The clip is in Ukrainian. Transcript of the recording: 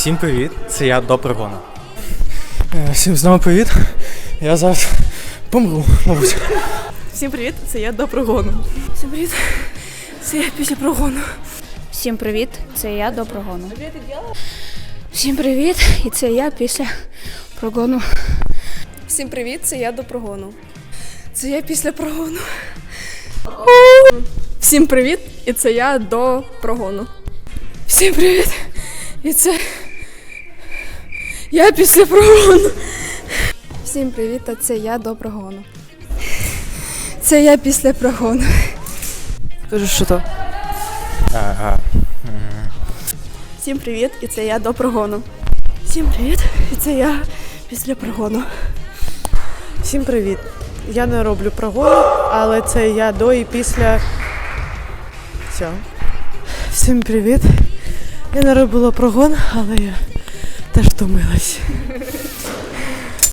Всім привіт, це я до прогону. Е, Всім знову привіт. Я зараз помру, мабуть. Всім привіт, це я до прогону. Всім привіт, це я після прогону. Всім привіт, це я до прогону. Всім привіт, і це я після прогону. Всім привіт, це я до прогону. Це я після прогону. Всім привіт, і це я до прогону. Всім привіт, і це я після прогону. Всім привіт, а це я до прогону. Це я після прогону. Кажу, що то. Ага. Всім привіт, і це я до прогону. Всім привіт, і це я після прогону. Всім привіт! Я не роблю прогону, але це я до і після. Все. Всім привіт! Я не робила прогон, але я теж втомилась.